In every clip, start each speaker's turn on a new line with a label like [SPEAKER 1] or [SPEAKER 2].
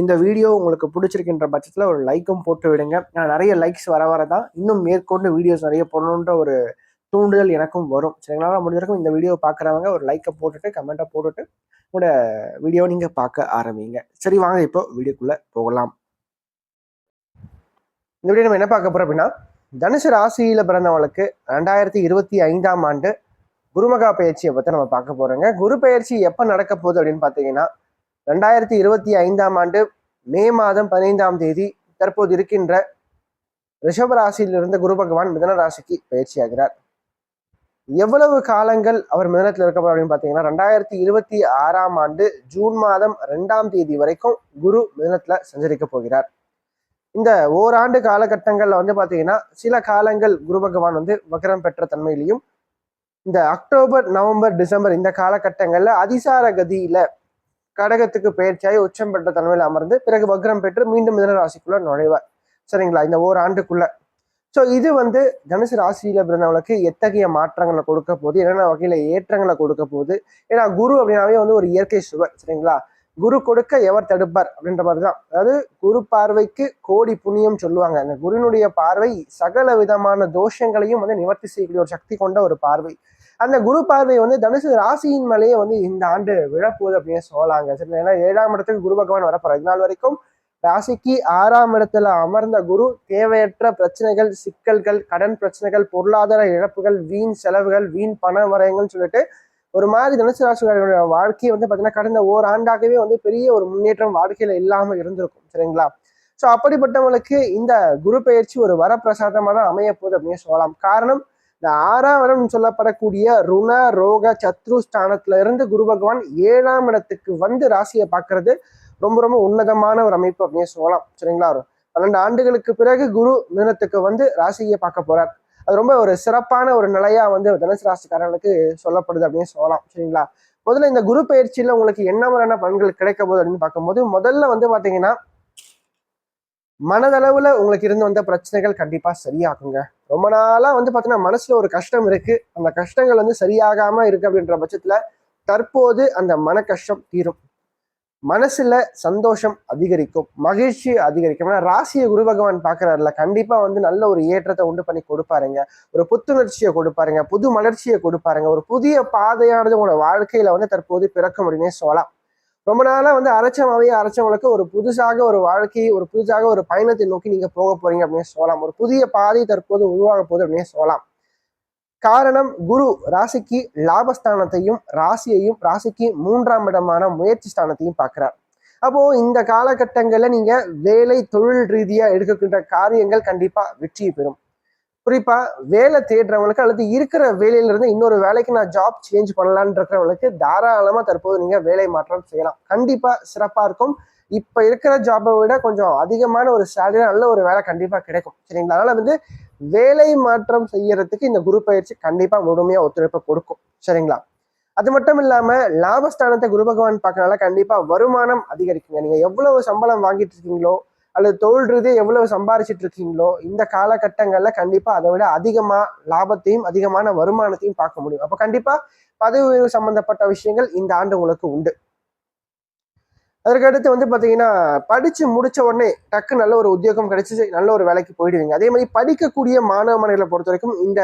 [SPEAKER 1] இந்த வீடியோ உங்களுக்கு பிடிச்சிருக்கின்ற பட்சத்தில் ஒரு லைக்கும் போட்டு விடுங்க. நான் நிறைய லைக்ஸ் வர வர தான் இன்னும் மேற்கொண்டு வீடியோஸ் நிறைய போடணுன்ற ஒரு தூண்டுதல் எனக்கும் வரும். சரிங்களா? முடிஞ்ச வரைக்கும் இந்த வீடியோ பார்க்குறவங்க ஒரு லைக்கை போட்டுட்டு கமெண்ட்டை போட்டுட்டு உங்களோட வீடியோ நீங்கள் பார்க்க ஆரம்பிங்க. சரி வாங்க இப்போ வீடியோக்குள்ளே போகலாம். இந்த வீடியோ நம்ம என்ன பார்க்க போகிறோம் அப்படின்னா தனுசு ராசியில் பிறந்தவங்களுக்கு ரெண்டாயிரத்தி இருபத்தி ஐந்தாம் ஆண்டு குருமகா பயிற்சியை பற்றி நம்ம பார்க்க போகிறோங்க குரு பயிற்சி எப்போ நடக்க போகுது அப்படின்னு பார்த்தீங்கன்னா ரெண்டாயிரத்தி இருபத்தி ஐந்தாம் ஆண்டு மே மாதம் பதினைந்தாம் தேதி தற்போது இருக்கின்ற ரிஷப ராசியில் இருந்த குரு பகவான் மிதன ராசிக்கு பயிற்சியாகிறார். எவ்வளவு காலங்கள் அவர் மிதனத்தில் இருக்க அப்படின்னு பார்த்தீங்கன்னா ரெண்டாயிரத்தி இருபத்தி ஆறாம் ஆண்டு ஜூன் மாதம் ரெண்டாம் தேதி வரைக்கும் குரு மிதனத்தில் சஞ்சரிக்க போகிறார். இந்த ஓராண்டு காலகட்டங்களில் வந்து பார்த்தீங்கன்னா சில காலங்கள் குரு பகவான் வந்து வக்ரம் பெற்ற தன்மையிலையும் இந்த அக்டோபர் நவம்பர் டிசம்பர் இந்த காலகட்டங்களில் அதிசார கதியில கடகத்துக்கு பயிற்சியாகி உச்சம் பெற்ற தன்மையில் அமர்ந்து பிறகு வக்ரம் பெற்று மீண்டும் மிதன ராசிக்குள்ள நுழைவார். சரிங்களா? இந்த ஓராண்டுக்குள்ள. ஸோ இது வந்து தனுசு ராசியில பிறந்தவங்களுக்கு எத்தகைய மாற்றங்களை கொடுக்க போகுது? என்னென்ன வகையில ஏற்றங்களை கொடுக்க போகுது? ஏன்னா குரு அப்படின்னாவே வந்து ஒரு இயற்கை சுவர் சரிங்களா? குரு கொடுக்க எவர் தடுப்பார் அப்படின்ற மாதிரி தான் அதாவது குரு பார்வைக்கு கோடி புண்ணியம் சொல்லுவாங்க. அந்த குருனுடைய பார்வை சகல விதமான தோஷங்களையும் வந்து நிவர்த்தி செய்யக்கூடிய ஒரு சக்தி கொண்ட ஒரு பார்வை. அந்த குரு பார்வை வந்து தனுசு ராசியின் மேலேயே வந்து இந்த ஆண்டு விழப்போகுது அப்படின்னு சொல்லலாங்க. சரி ஏன்னா ஏழாம் இடத்துக்கு குரு பகவான் வரப்போறார். நாள் வரைக்கும் ராசிக்கு ஆறாம் இடத்துல அமர்ந்த குரு தேவையற்ற பிரச்சனைகள் சிக்கல்கள் கடன் பிரச்சனைகள் பொருளாதார இழப்புகள் வீண் செலவுகள் வீண் பண வரையங்கள்னு சொல்லிட்டு ஒரு மாதிரி தனுசு ராசிக்காரர்களுடைய வாழ்க்கையை வந்து பார்த்தீங்கன்னா கடந்த ஓராண்டாகவே வந்து பெரிய ஒரு முன்னேற்றம் வாழ்க்கையில இல்லாமல் இருந்திருக்கும். சரிங்களா? ஸோ அப்படிப்பட்டவங்களுக்கு இந்த குரு பயிற்சி ஒரு வரப்பிரசாதமாக தான் அமைய போகுது அப்படின்னு சொல்லலாம். காரணம் இந்த ஆறாம் இடம் சொல்லப்படக்கூடிய ருண ரோக சத்ரு ஸ்தானத்துல இருந்து குரு பகவான் ஏழாம் இடத்துக்கு வந்து ராசியை பார்க்கறது ரொம்ப ரொம்ப உன்னதமான ஒரு அமைப்பு அப்படின்னு சொல்லலாம். சரிங்களா? பன்னெண்டு ஆண்டுகளுக்கு பிறகு குரு மிதனத்துக்கு வந்து ராசியை பார்க்க போறார். அது ரொம்ப ஒரு சிறப்பான ஒரு நிலையா வந்து தனுசு ராசிக்காரர்களுக்கு சொல்லப்படுது அப்படின்னு சொல்லலாம். சரிங்களா? முதல்ல இந்த குரு பயிற்சியில உங்களுக்கு என்ன மாதிரியான பலன்கள் கிடைக்க போகுது அப்படின்னு பார்க்கும்போது முதல்ல வந்து பாத்தீங்கன்னா மனதளவுல உங்களுக்கு இருந்து வந்த பிரச்சனைகள் கண்டிப்பா சரியாகுங்க. ரொம்ப நாளா வந்து பாத்தீங்கன்னா மனசுல ஒரு கஷ்டம் இருக்கு. அந்த கஷ்டங்கள் வந்து சரியாகாம இருக்கு அப்படின்ற பட்சத்துல தற்போது அந்த மன கஷ்டம் தீரும். மனசுல சந்தோஷம் அதிகரிக்கும் மகிழ்ச்சி அதிகரிக்கும். ஏன்னா ராசியை குரு பகவான் பாக்குறாருல கண்டிப்பா வந்து நல்ல ஒரு ஏற்றத்தை உண்டு பண்ணி கொடுப்பாருங்க. ஒரு புத்துணர்ச்சியை கொடுப்பாருங்க புது மலர்ச்சியை கொடுப்பாருங்க. ஒரு புதிய பாதையானது உங்களோட வாழ்க்கையில வந்து தற்போது பிறக்கும் முடியும்னே சொல்லலாம். ரொம்ப நாளா வந்து அரைச்சமாவே அரைச்சவங்களுக்கு ஒரு புதுசாக ஒரு வாழ்க்கை ஒரு புதுசாக ஒரு பயணத்தை நோக்கி நீங்க போக போறீங்க அப்படின்னு சொல்லலாம். ஒரு புதிய பாதை தற்போது உருவாக போகுது அப்படின்னு சொல்லலாம். காரணம் குரு ராசிக்கு லாபஸ்தானத்தையும் ராசியையும் ராசிக்கு மூன்றாம் இடமான முயற்சி ஸ்தானத்தையும் பார்க்கிறார். அப்போ இந்த காலகட்டங்களில் நீங்க வேலை தொழில் ரீதியா எடுக்கின்ற காரியங்கள் கண்டிப்பா வெற்றி பெறும். குறிப்பா வேலை தேடுறவங்களுக்கு அல்லது இருக்கிற வேலையில இருந்து இன்னொரு வேலைக்கு நான் ஜாப் சேஞ்ச் பண்ணலான்னு இருக்கிறவங்களுக்கு தாராளமா தற்போது நீங்க வேலை மாற்றம் செய்யலாம். கண்டிப்பா சிறப்பா இருக்கும். இப்ப இருக்கிற ஜாப்பை விட கொஞ்சம் அதிகமான ஒரு சேலரி நல்ல ஒரு வேலை கண்டிப்பா கிடைக்கும். சரிங்களா? அதனால வந்து வேலை மாற்றம் செய்யறதுக்கு இந்த குரு பயிற்சி கண்டிப்பா முழுமையா ஒத்துழைப்பு கொடுக்கும். சரிங்களா? அது மட்டும் இல்லாம லாபஸ்தானத்தை குரு பகவான் பார்க்கறனால கண்டிப்பா வருமானம் அதிகரிக்குங்க. நீங்க எவ்வளவு சம்பளம் வாங்கிட்டு இருக்கீங்களோ அல்லது தொழில் ரீதியாக எவ்வளவு சம்பாரிச்சிட்டு இருக்கீங்களோ இந்த காலகட்டங்கள்ல கண்டிப்பா அதை விட அதிகமா லாபத்தையும் அதிகமான வருமானத்தையும் பார்க்க முடியும். அப்ப கண்டிப்பா பதவி உயர்வு சம்பந்தப்பட்ட விஷயங்கள் இந்த ஆண்டு உங்களுக்கு உண்டு. அதற்கடுத்து வந்து பார்த்தீங்கன்னா படித்து முடித்த உடனே டக்கு நல்ல ஒரு உத்தியோகம் கிடைச்சி நல்ல ஒரு வேலைக்கு போயிடுவீங்க. அதே மாதிரி படிக்கக்கூடிய மாணவ மாணவர்களை பொறுத்த வரைக்கும் இந்த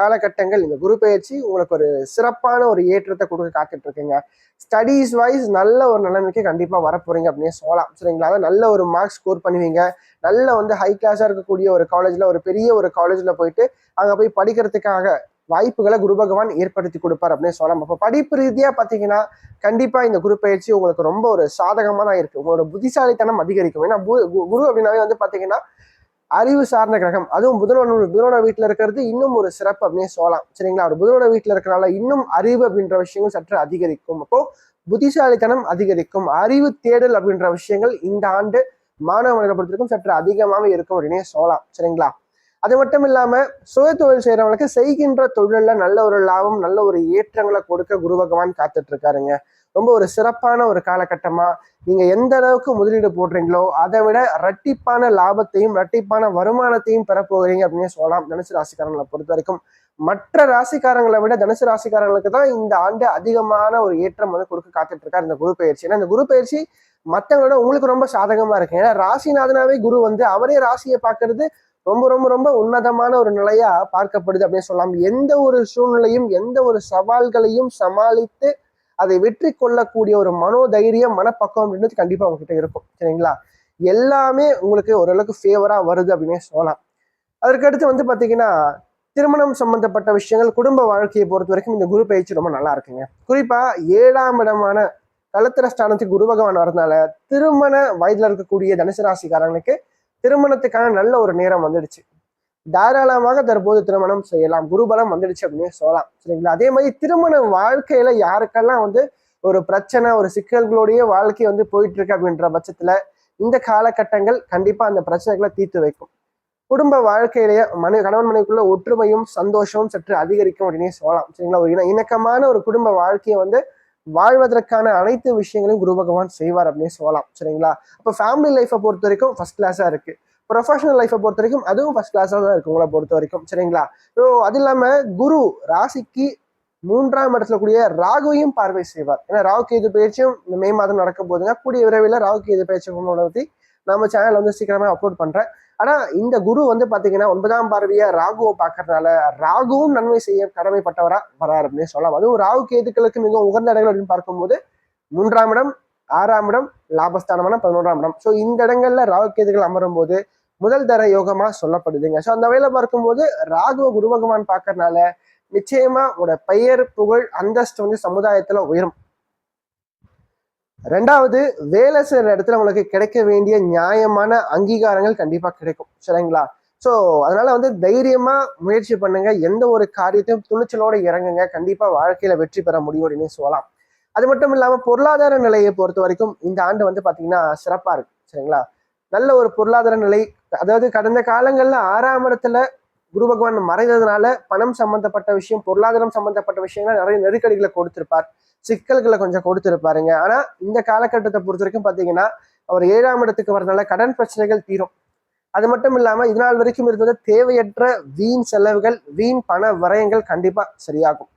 [SPEAKER 1] காலகட்டங்கள் இந்த குரு பயிற்சி உங்களுக்கு ஒரு சிறப்பான ஒரு ஏற்றத்தை கொடுக்க காத்துட்டு இருக்குங்க ஸ்டடீஸ் வைஸ் நல்ல ஒரு நிலைமைக்கு கண்டிப்பாக வரப்போறீங்க அப்படின்னு சொல்லலாம். சரிங்களா? அதாவது நல்ல ஒரு மார்க்ஸ் ஸ்கோர் பண்ணுவீங்க. நல்ல வந்து ஹை கிளாஸாக இருக்கக்கூடிய ஒரு காலேஜில் ஒரு பெரிய ஒரு காலேஜில் போயிட்டு அங்கே போய் படிக்கிறதுக்காக வாய்ப்புகளை குரு பகவான் ஏற்படுத்தி கொடுப்பார் அப்படின்னு சொல்லலாம். அப்போ படிப்பு ரீதியாக பார்த்தீங்கன்னா கண்டிப்பாக இந்த குரு பயிற்சி உங்களுக்கு ரொம்ப ஒரு சாதகமாக தான் இருக்கு. உங்களோட புத்திசாலித்தனம் அதிகரிக்கும். ஏன்னா குரு அப்படின்னாவே வந்து பார்த்தீங்கன்னா அறிவு சார்ந்த கிரகம். அதுவும் புதனோட புதனோட வீட்டில் இருக்கிறது இன்னும் ஒரு சிறப்பு அப்படின்னு சொல்லலாம். சரிங்களா? ஒரு புதனோட வீட்டில் இருக்கிறனால இன்னும் அறிவு அப்படின்ற விஷயங்கள் சற்று அதிகரிக்கும். அப்போ புத்திசாலித்தனம் அதிகரிக்கும். அறிவு தேடல் அப்படின்ற விஷயங்கள் இந்த ஆண்டு மாணவர்களை பொறுத்தவரைக்கும் சற்று அதிகமாகவே இருக்கும் அப்படின்னே சொல்லலாம். சரிங்களா? அது மட்டும் இல்லாமல் சுய தொழில் செய்கிறவங்களுக்கு செய்கின்ற தொழில்ல நல்ல ஒரு லாபம் நல்ல ஒரு ஏற்றங்களை கொடுக்க குரு பகவான் காத்துட்டு இருக்காருங்க ரொம்ப ஒரு சிறப்பான ஒரு காலகட்டமா நீங்க எந்த அளவுக்கு முதலீடு போடுறீங்களோ அதை விட ரட்டிப்பான லாபத்தையும் ரட்டிப்பான வருமானத்தையும் பெற போகிறீங்க அப்படின்னு சொல்லலாம். தனுசு ராசிக்காரங்களை பொறுத்த வரைக்கும் மற்ற ராசிக்காரங்களை விட தனுசு ராசிக்காரங்களுக்கு தான் இந்த ஆண்டு அதிகமான ஒரு ஏற்றம் வந்து கொடுக்க காத்துட்டு இருக்காரு இந்த குரு பயிற்சி. ஏன்னா இந்த குரு பயிற்சி மற்றவங்களோட உங்களுக்கு ரொம்ப சாதகமா இருக்கு. ஏன்னா ராசிநாதனாவே குரு வந்து அவரே ராசியை பார்க்கறது ரொம்ப ரொம்ப ரொம்ப உன்னதமான ஒரு நிலையா பார்க்கப்படுது அப்படின்னு சொல்லலாம். எந்த ஒரு சூழ்நிலையும் எந்த ஒரு சவால்களையும் சமாளித்து அதை வெற்றி கொள்ளக்கூடிய ஒரு மனோதைரியம் மனப்பக்குவம் அப்படின்றது கண்டிப்பா உங்ககிட்ட இருக்கும். சரிங்களா? எல்லாமே உங்களுக்கு ஓரளவுக்கு ஃபேவரா வருது அப்படின்னே சொல்லலாம். அதற்கடுத்து வந்து பாத்தீங்கன்னா திருமணம் சம்பந்தப்பட்ட விஷயங்கள் குடும்ப வாழ்க்கையை பொறுத்த வரைக்கும் இந்த குரு பயிற்சி ரொம்ப நல்லா இருக்குங்க. குறிப்பா ஏழாம் இடமான கலத்திர ஸ்தானத்துக்கு குரு பகவான் வரதுனால திருமண வயதுல இருக்கக்கூடிய தனுசு ராசிக்காரங்களுக்கு திருமணத்துக்கான நல்ல ஒரு நேரம் வந்துடுச்சு. தாராளமாக தற்போது திருமணம் செய்யலாம். குருபலம் வந்துடுச்சு அப்படின்னு சொல்லலாம். சரிங்களா? அதே மாதிரி திருமண வாழ்க்கையில யாருக்கெல்லாம் வந்து ஒரு பிரச்சனை ஒரு சிக்கல்களுடைய வாழ்க்கை வந்து போயிட்டு இருக்கு அப்படின்ற பட்சத்துல இந்த காலகட்டங்கள் கண்டிப்பா அந்த பிரச்சனைகளை தீர்த்து வைக்கும். குடும்ப வாழ்க்கையிலேயே மனு கணவன் மனைவிக்குள்ள ஒற்றுமையும் சந்தோஷமும் சற்று அதிகரிக்கும் அப்படின்னே சொல்லலாம். சரிங்களா? ஒரு இண இணக்கமான ஒரு குடும்ப வாழ்க்கையை வந்து வாழ்வதற்கான அனைத்து விஷயங்களையும் குரு பகவான் செய்வார் அப்படின்னு சொல்லலாம். சரிங்களா? அப்போ ஃபேமிலி லைஃப்பை பொறுத்த வரைக்கும் ஃபர்ஸ்ட் கிளாஸாக இருக்கு. ப்ரொஃபஷனல் லைஃப்பை பொறுத்த வரைக்கும் அதுவும் ஃபர்ஸ்ட் கிளாஸாக தான் இருக்கு உங்களை பொறுத்த வரைக்கும். சரிங்களா? ஸோ அது இல்லாமல் குரு ராசிக்கு மூன்றாம் இடத்துல கூடிய ராகுவையும் பார்வை செய்வார். ஏன்னா ராகு கேது பயிற்சியும் இந்த மே மாதம் நடக்க போதுங்க கூடிய விரைவில் ராகு கேது பயிற்சி பற்றி நம்ம சேனல் வந்து சீக்கிரமா அப்லோட் பண்றேன். ஆனா இந்த குரு வந்து பாத்தீங்கன்னா ஒன்பதாம் பார்வையை ராகுவை பார்க்கறதுனால ராகுவும் நன்மை செய்ய கடமைப்பட்டவரா வராரு அப்படின்னு சொல்லலாம். அதுவும் ராகு கேதுக்களுக்கு மிகவும் உகந்த இடங்கள் அப்படின்னு பார்க்கும்போது மூன்றாம் இடம் ஆறாம் இடம் லாபஸ்தானமான பதினோராம் இடம். ஸோ இந்த இடங்கள்ல ராகு கேதுகள் அமரும் போது முதல் தர யோகமா சொல்லப்படுதுங்க. ஸோ அந்த வகையில பார்க்கும்போது ராகுவ குரு பகவான் பார்க்கறதுனால நிச்சயமா உங்களோட பெயர் புகழ் அந்தஸ்து வந்து சமுதாயத்துல உயரும். ரெண்டாவது வேலை செய்கிற இடத்துல உங்களுக்கு கிடைக்க வேண்டிய நியாயமான அங்கீகாரங்கள் கண்டிப்பாக கிடைக்கும். சரிங்களா? ஸோ அதனால வந்து தைரியமாக முயற்சி பண்ணுங்க. எந்த ஒரு காரியத்தையும் துணிச்சலோடு இறங்குங்க. கண்டிப்பாக வாழ்க்கையில் வெற்றி பெற முடியும் அப்படின்னு சொல்லலாம். அது மட்டும் இல்லாமல் பொருளாதார நிலையை பொறுத்த வரைக்கும் இந்த ஆண்டு வந்து பார்த்தீங்கன்னா சிறப்பாக இருக்கு. சரிங்களா? நல்ல ஒரு பொருளாதார நிலை அதாவது கடந்த காலங்களில் ஆறாம் இடத்துல குரு பகவான் மறைந்ததுனால பணம் சம்பந்தப்பட்ட விஷயம் பொருளாதாரம் சம்பந்தப்பட்ட விஷயங்கள் நிறைய நெருக்கடிகளை கொடுத்திருப்பார். சிக்கல்களை கொஞ்சம் கொடுத்திருப்பாருங்க. ஆனா இந்த காலகட்டத்தை பொறுத்த வரைக்கும் பாத்தீங்கன்னா அவர் ஏழாம் இடத்துக்கு வரதுனால கடன் பிரச்சனைகள் தீரும். அது மட்டும் இல்லாம இதனால் வரைக்கும் இருந்தது தேவையற்ற வீண் செலவுகள் வீண் பண விரயங்கள் கண்டிப்பா சரியாகும்.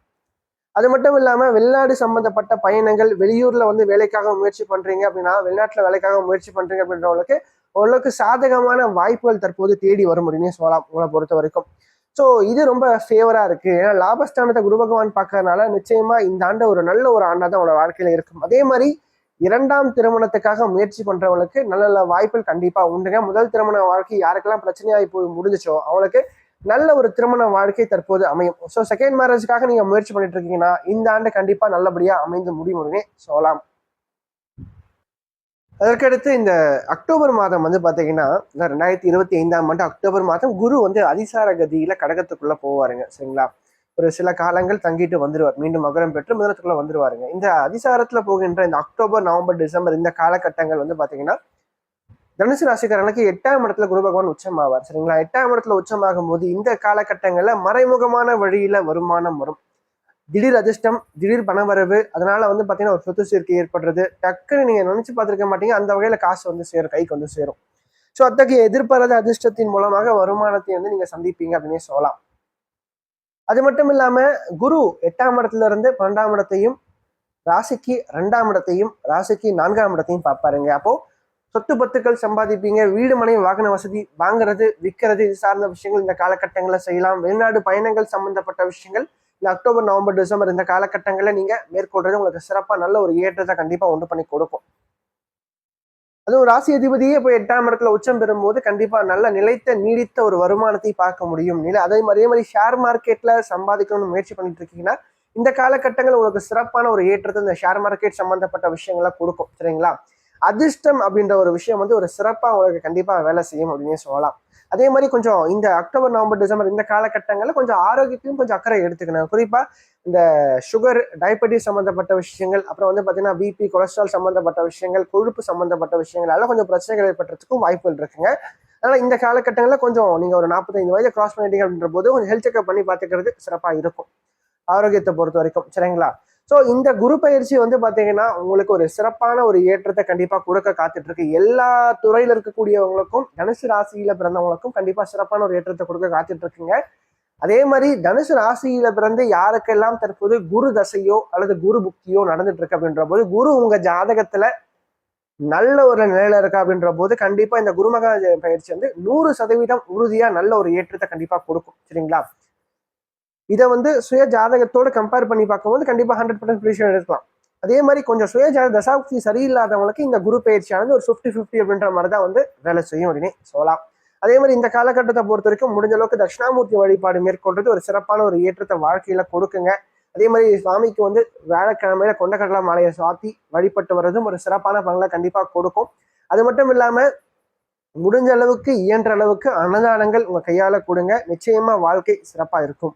[SPEAKER 1] அது மட்டும் இல்லாம வெளிநாடு சம்பந்தப்பட்ட பயணங்கள் வெளியூர்ல வந்து வேலைக்காக முயற்சி பண்றீங்க அப்படின்னா வெளிநாட்டுல வேலைக்காக முயற்சி பண்றீங்க அப்படின்றவங்களுக்கு ஓரளவுக்கு சாதகமான வாய்ப்புகள் தற்போது தேடி வரும் அப்படின்னு சொல்லலாம் உங்களை பொறுத்த வரைக்கும். ஸோ இது ரொம்ப ஃபேவரா இருக்கு. ஏன்னா லாபஸ்தானத்தை குரு பகவான் பார்க்கறதுனால நிச்சயமா இந்த ஆண்டு ஒரு நல்ல ஒரு ஆண்டாக தான் உங்களோட வாழ்க்கையில இருக்கும். அதே மாதிரி இரண்டாம் திருமணத்துக்காக முயற்சி பண்றவங்களுக்கு நல்ல நல்ல வாய்ப்புகள் கண்டிப்பா உண்டுங்க. முதல் திருமண வாழ்க்கை யாருக்கெல்லாம் பிரச்சனையாகி போய் முடிஞ்சிச்சோ அவங்களுக்கு நல்ல ஒரு திருமண வாழ்க்கை தற்போது அமையும். ஸோ செகண்ட் மேரேஜ்க்காக நீங்க முயற்சி பண்ணிட்டு இருக்கீங்கன்னா இந்த ஆண்டு கண்டிப்பா நல்லபடியா அமைந்து முடியும்னே சொல்லலாம். அதற்கடுத்து இந்த அக்டோபர் மாதம் வந்து பார்த்தீங்கன்னா இந்த ரெண்டாயிரத்தி இருபத்தி ஐந்தாம் ஆண்டு அக்டோபர் மாதம் குரு வந்து அதிசார கதியில் கடகத்துக்குள்ளே போவாருங்க சரிங்களா? ஒரு சில காலங்கள் தங்கிட்டு வந்துடுவார் மீண்டும் மகரம் பெற்று மிதனத்துக்குள்ளே வந்துருவாருங்க. இந்த அதிசாரத்தில் போகின்ற இந்த அக்டோபர் நவம்பர் டிசம்பர் இந்த காலகட்டங்கள் வந்து பார்த்தீங்கன்னா தனுசு ராசிக்காரர்களுக்கு எட்டாம் இடத்துல குரு பகவான் உச்சமாவார் சரிங்களா? எட்டாம் இடத்துல உச்சமாகும் போது இந்த காலகட்டங்களில் மறைமுகமான வழியில் வருமானம் வரும். திடீர் அதிர்ஷ்டம் திடீர் பணவரவு அதனால வந்து பார்த்தீங்கன்னா ஒரு சொத்து சேர்க்கை ஏற்படுறது. டக்குன்னு நீங்கள் நினச்சி பார்த்துருக்க மாட்டீங்க. அந்த வகையில் காசு வந்து சேரும் கைக்கு வந்து சேரும். ஸோ அத்தகைய எதிர்பாராத அதிர்ஷ்டத்தின் மூலமாக வருமானத்தை வந்து நீங்க சந்திப்பீங்க அப்படின்னு சொல்லலாம். அது மட்டும் இல்லாமல் குரு எட்டாம் இடத்துல இருந்து பன்னெண்டாம் இடத்தையும் ராசிக்கு ரெண்டாம் இடத்தையும் ராசிக்கு நான்காம் இடத்தையும் பார்ப்பாருங்க. அப்போ சொத்து பத்துக்கள் சம்பாதிப்பீங்க. வீடு மனை வாகன வசதி வாங்குறது விற்கிறது இது சார்ந்த விஷயங்கள் இந்த காலகட்டங்களில் செய்யலாம். வெளிநாடு பயணங்கள் சம்பந்தப்பட்ட விஷயங்கள் இந்த அக்டோபர் நவம்பர் டிசம்பர் இந்த காலகட்டங்களில் நீங்க மேற்கொள்றது உங்களுக்கு சிறப்பா நல்ல ஒரு ஏற்றத்தை கண்டிப்பாக உண்டு பண்ணி கொடுக்கும். அதுவும் ராசி அதிபதியே இப்போ எட்டாம் இடத்துல உச்சம் பெறும்போது கண்டிப்பா நல்ல நிலைத்த நீடித்த ஒரு வருமானத்தை பார்க்க முடியும். நிலை அதே மாதிரி அதே மாதிரி ஷேர் மார்க்கெட்ல சம்பாதிக்கணும்னு முயற்சி பண்ணிட்டு இருக்கீங்கன்னா இந்த காலகட்டங்கள் உங்களுக்கு சிறப்பான ஒரு ஏற்றத்தை இந்த ஷேர் மார்க்கெட் சம்மந்தப்பட்ட விஷயங்களை கொடுக்கும். சரிங்களா? அதிர்ஷ்டம் அப்படின்ற ஒரு விஷயம் வந்து ஒரு சிறப்பாக உங்களுக்கு கண்டிப்பாக வேலை செய்யும் அப்படின்னே சொல்லலாம். அதே மாதிரி கொஞ்சம் இந்த அக்டோபர் நவம்பர் டிசம்பர் இந்த காலகட்டங்களில் கொஞ்சம் ஆரோக்கியத்தையும் கொஞ்சம் அக்கறை எடுத்துக்கணும். குறிப்பாக இந்த சுகர் டயபெட்டிஸ் சம்மந்தப்பட்ட விஷயங்கள் அப்புறம் வந்து பார்த்தீங்கன்னா பிபி கொலஸ்ட்ரால் சம்மந்தப்பட்ட விஷயங்கள் கொழுப்பு சம்மந்தப்பட்ட விஷயங்கள் எல்லாம் கொஞ்சம் பிரச்சனைகள் ஏற்படுறதுக்கும் வாய்ப்புகள் இருக்குங்க. அதனால் இந்த காலகட்டங்களில் கொஞ்சம் நீங்கள் ஒரு நாற்பத்தைந்து வயதை கிராஸ் பண்ணிட்டீங்க அப்படின்ற போது கொஞ்சம் ஹெல்த் செக்அப் பண்ணி பார்த்துக்கிறது சிறப்பாக இருக்கும். ஆரோக்கியத்தை பொறுத்த வரைக்கும். சரிங்களா? ஸோ இந்த குரு பயிற்சி வந்து பார்த்தீங்கன்னா உங்களுக்கு ஒரு சிறப்பான ஒரு ஏற்றத்தை கண்டிப்பாக கொடுக்க காத்துட்டு இருக்கு எல்லா துறையில் இருக்கக்கூடியவங்களுக்கும் தனுசு ராசியில் பிறந்தவங்களுக்கும் கண்டிப்பாக சிறப்பான ஒரு ஏற்றத்தை கொடுக்க காத்துட்டு இருக்குங்க அதே மாதிரி தனுசு ராசியில பிறந்து யாருக்கெல்லாம் தற்போது குரு தசையோ அல்லது குரு புக்தியோ நடந்துட்டு இருக்கு அப்படின்ற போது குரு உங்க ஜாதகத்துல நல்ல ஒரு நிலையில இருக்கா அப்படின்ற போது கண்டிப்பா இந்த குருமகா பயிற்சி வந்து நூறு சதவீதம் உறுதியா நல்ல ஒரு ஏற்றத்தை கண்டிப்பா கொடுக்கும். சரிங்களா? இதை வந்து சுய ஜாதகத்தோடு கம்பேர் பண்ணி பார்க்கும்போது கண்டிப்பாக ஹண்ட்ரட் பர்சன்ட் ப்ரிடிஷன் எடுக்கலாம். அதே மாதிரி கொஞ்சம் சுய ஜாத தசாப்தி சரியில்லாதவங்களுக்கு இந்த குரு பயிற்சியானது ஒரு ஃபிஃப்டி ஃபிஃப்டி அப்படின்ற மாதிரி தான் வந்து வேலை செய்யும் அப்படின்னு சொல்லலாம். அதே மாதிரி இந்த காலகட்டத்தை பொறுத்த வரைக்கும் முடிஞ்ச அளவுக்கு தட்சிணாமூர்த்தி வழிபாடு மேற்கொள்றது ஒரு சிறப்பான ஒரு ஏற்றத்தை வாழ்க்கையில கொடுக்குங்க. அதே மாதிரி சுவாமிக்கு வந்து வியாழக்கிழமையில கொண்டக்கடலை மாலையை சாத்தி வழிபட்டு வர்றதும் ஒரு சிறப்பான பலனை கண்டிப்பா கொடுக்கும். அது மட்டும் இல்லாம முடிஞ்ச அளவுக்கு இயன்ற அளவுக்கு அன்னதானங்கள் உங்க கையால கொடுங்க. நிச்சயமா வாழ்க்கை சிறப்பா இருக்கும்.